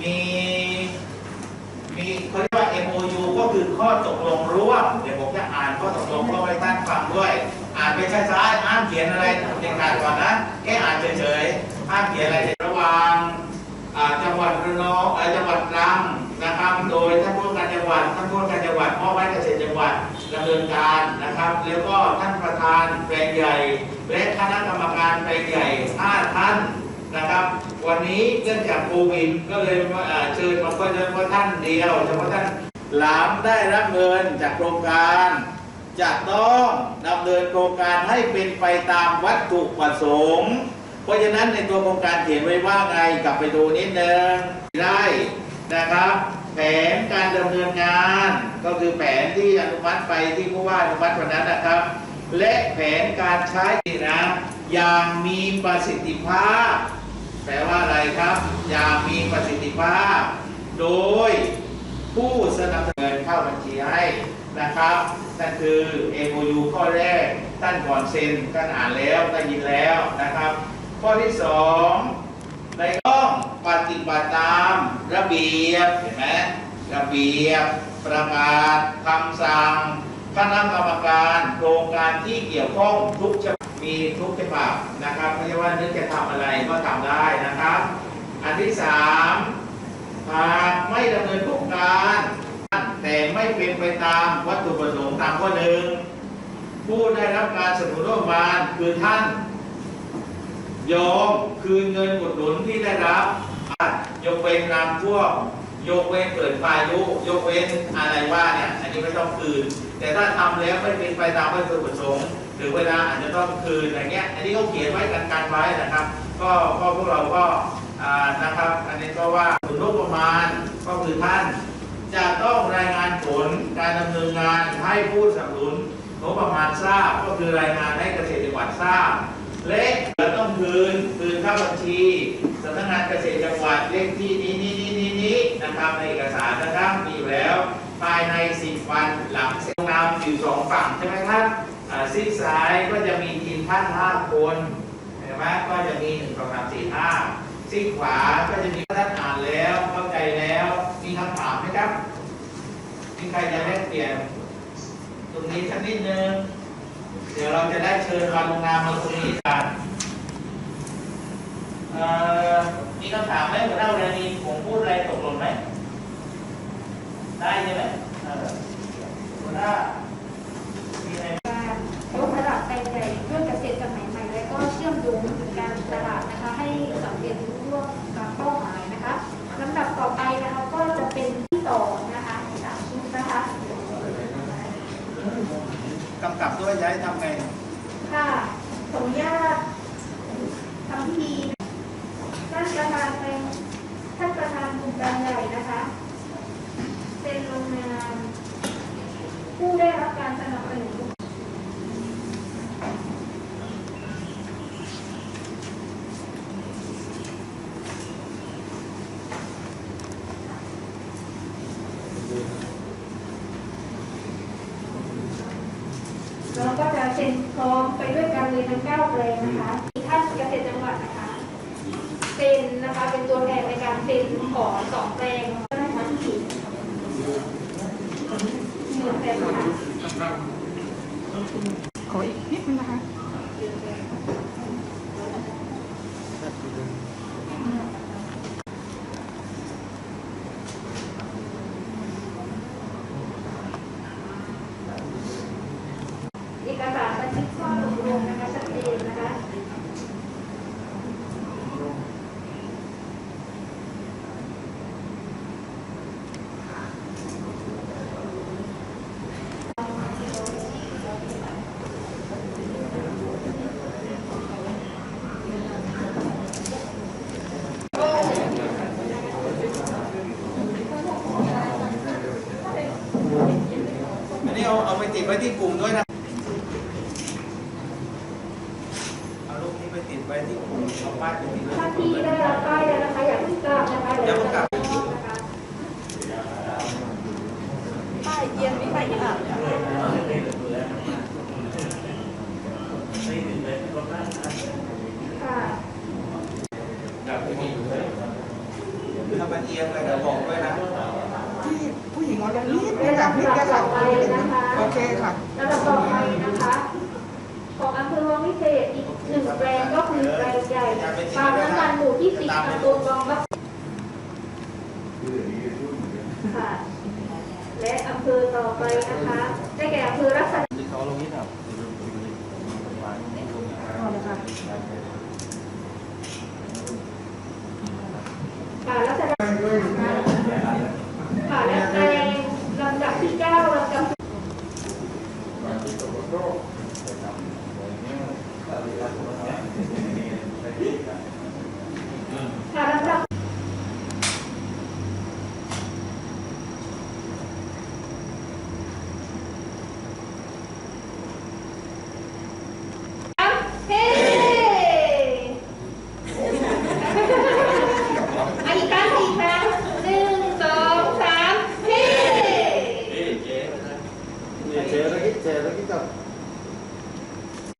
มีมีเขาเรียกว่า MOU ก็คือข้อตกลงร่วมเดี๋ยวผมจะอ่านข้อตกลงร่วมให้ท่าฟังด้วย อ่านไปช้าๆห้ามเขียนอะไรเด็ดขาดก่อนนะแค่อ่านเฉยๆห้ามเขียนอะไรระวางจังหวัดระนองจังหวัดรังนะครับ โดยท่านผู้การจังหวัดท่านผู้การจังหวัดพ่อแม่เกษตรจังหวัดดำเนินการนะครับ แล้วก็ท่านประธานแปลงใหญ่ และคณะกรรมการแปลงใหญ่5ท่านนะครับ วันนี้เนื่องจากโควิดก็เลยมาเชิญมาเฉพาะท่านเดียวเฉพาะท่านหลามได้รับเงินจากโครงการจะต้องดำเนินโครงการให้เป็นไปตามวัตถุประสงค์ เพราะฉะนั้นในตัวโครงการเขียนไว้ว่าไงกลับไปดูนิดนึงได้นะครับ แผนการดำเนินงาน ก็คือแผนที่อนุมัติไปที่ผู้ว่าอนุมัติวันนั้นนะครับ และแผนการใช้นะอย่างมีประสิทธิภาพ แปลว่าอะไรครับ อย่างมีประสิทธิภาพ โดยผู้สนับสนุนเงินเข้าบัญชีให้นะครับนั่นคือ MOU ข้อแรกท่านก่อนเซ็นท่านอ่านแล้วได้ยินแล้วนะครับ ข้อที่สองในต้องปฏิบัติตามระเบียบเห็นไหมระเบียบประกาศคำสั่งคณะกรรมการโครงการที่เกี่ยวข้องทุกฉบับ มีทุกฉบับนะครับไม่ใช่ว่านึกจะทำอะไรก็ทำได้นะครับ อันที่สามหากไม่ดำเนินโครงการ แต่ไม่เป็นไปตามวัตถุประสงค์ตามข้อหนึ่งผู้ได้รับการสนับสนุนร่วมบานคือท่าน ยอมคืนเงินอุดหนุนที่ได้รับยกเว้นน้ำท่วมยกเว้นเปิดพายุยกเว้นอะไรว่าเนี่ยอันนี้ไม่ต้องคืน แต่ถ้าทำแล้วไม่เป็นไปตามวัตถุประสงค์ ถึงเวลาอาจจะต้องคืนอะไรเงี้ยอันนี้เขาเขียนไว้กันการไว้นะครับ ก็ก็พวกเราก็นะครับ อันนี้ก็ว่าส่วนงบประมาณก็คือท่าน จะต้องรายงานผลการดำเนินงานให้ผู้สนับสนุนงบประมาณทราบก็คือรายงานให้เกษตรจังหวัดทราบ และจะต้องคืนคืนเข้าบัญชีสำนักงานเกษตรจังหวัดเลขที่นี้นี้นี้นี้นี้นะครับในเอกสารนะครับมีอยู่แล้ว ภายใน 10 วันหลังเซ็นนามอยู่สองฝั่งใช่ไหมครับ ซีกซ้ายก็จะมีทีมท่านห้าคนเห็นไหมก็จะมีหนึ่งสองสามสี่ห้าซีกขวาก็จะมีท่านอ่านแล้วเข้าใจแล้วมีคำถามไหมครับมีใครจะแลกเปลี่ยนตรงนี้สักนิดนึงเดี๋ยวเราจะได้เชิญมาลงนามมาตรงนี้กันมีคำถามไหมหัวหน้าเรนีผมพูดอะไรตกหล่นไหมได้ใช่ไหมเออหัวหน้ามีอะไร การยกระดับไปใหญ่เรื่องเกษตรสมัยใหม่ และก็เชื่อมโยงถึงการตลาดนะคะ ให้สำเร็จรุ่ร่วมตามเป้าหมายนะคะลำดับต่อไปนะคะก็จะเป็นที่ต่อนะคะสามชุดนะคะ กำกับด้ว ย้ายทำไง ค่ะขออนุญาตทำพิธีท่านประธานเป็นท่านประธานกลุ่มการใหญ่นะคะเป็นลงนามผู้ได้รับการสนับสนุน เราก็จะ เซ็นพร้อมไปด้วยกันเลยทั้งเก้าแปลงนะคะท่านเกษตรจังหวัดนะคะเซ็นนะคะเป็นตัวแทนในการเซ็นขอสองแปลงก็ได้ทั้งที่หนึ่งแปลงนะคะขออีกนิดนึงนะคะ เอกสารบันทึกข้อตกลงนะคะชัดเจนนะคะ อันนี้เอาเอาไปติดไว้ที่กลุ่มด้วยนะเอารูปนี้ไปติดไว้ที่กลุ่มเอาป้ายไปติดไว้ท่านที่กลุ่ที่มได้รับป้ายแล้วนะคะอย่าเพิ่งกลับนะคะอย่าเพิ่งกลับนะคะป้ายเอียงไม่ป้ายเอียงอะค่ะถ้ามันเอียงไปเดี๋ยวบอกด้วยนะที่ ผู้หญิงออนอย่างนี้และแบบนี้ลำดับก็ต่ค่ะอไปนะคะโอเคค่ะลำดับต่อไปนะคะ ของอำเภอวังวิเศษอีกหนึ่งแปลงก็คือแปลงใหญ่ปาล์มน้ำมันหมู่ที่สิบตำบลวังมะค่ะ และอำเภอต่อไปนะคะ ได้แก่อำเภอรัศมีเขาลงนิดหน่อยเอาเลยค่ะค่ะรัศดา